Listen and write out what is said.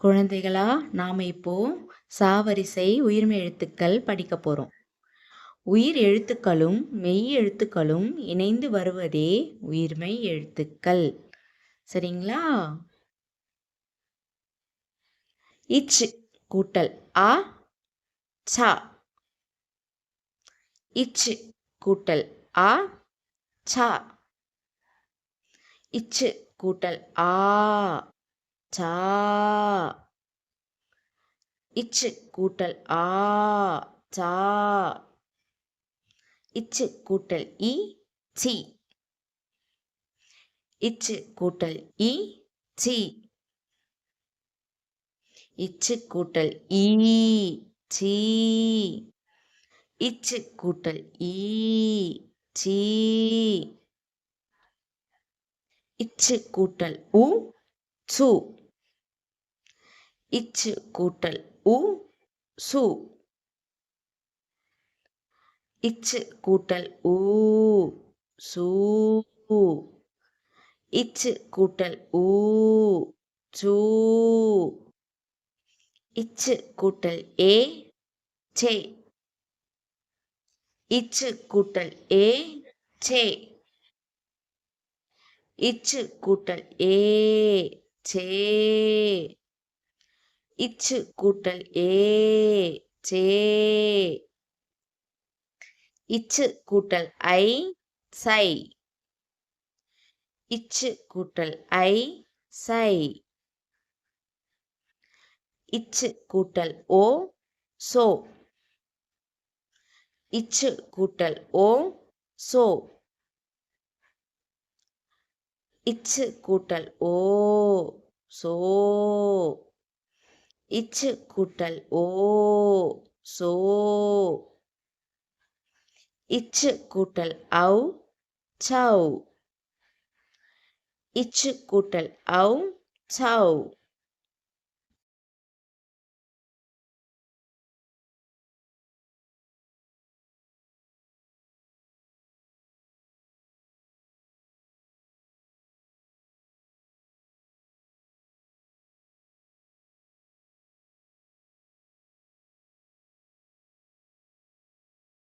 குழந்தைகளா நாம் இப்போ சாவரிசை உயிர்மெய் எழுத்துக்கள் படிக்க போகிறோம் உயிர் எழுத்துக்களும் மெய் எழுத்துக்களும் இணைந்து வருவதே உயிர்மெய் எழுத்துக்கள். சரிங்களா? இச் கூட்டல் ஆ ச. இச் கூட்டல் ஆ ச. இச்சு கூட்டல் ஆ. சா. இச்சு கூட்டல் ஆ. சா. இச்சு கூட்டல் இ. சி. இச்சு கூட்டல் இ. சி. இச்சு கூட்டல் ஈ சி. இச்சு கூட்டல் ஈ சி. இச்சு கூட்டல் உ. சு. இச்சு கூட்டல் உ சு இச்சு கூட்டல் ஊ சூ இச்சு கூட்டல் ஊ சூ இச்சு கூட்டல் ஏ சே இச்சு கூட்டல் ஏ சே இச்சு கூட்டல் ஏ சே இச்சு கூட்டல் ஏ சே. இச்சு கூட்டல் ஐ சை. இச்சு கூட்டல் ஐ சை. இச்சு கூட்டல் ஓ சோ. இச்சு கூட்டல் ஓ சோ. இச்சு கூட்டல் ஓ சோ. இச்சு கூட்டல் ஓ சோ இச்சு கூட்டல் ஔ சௌ இச்சு கூட்டல் ஔ சௌ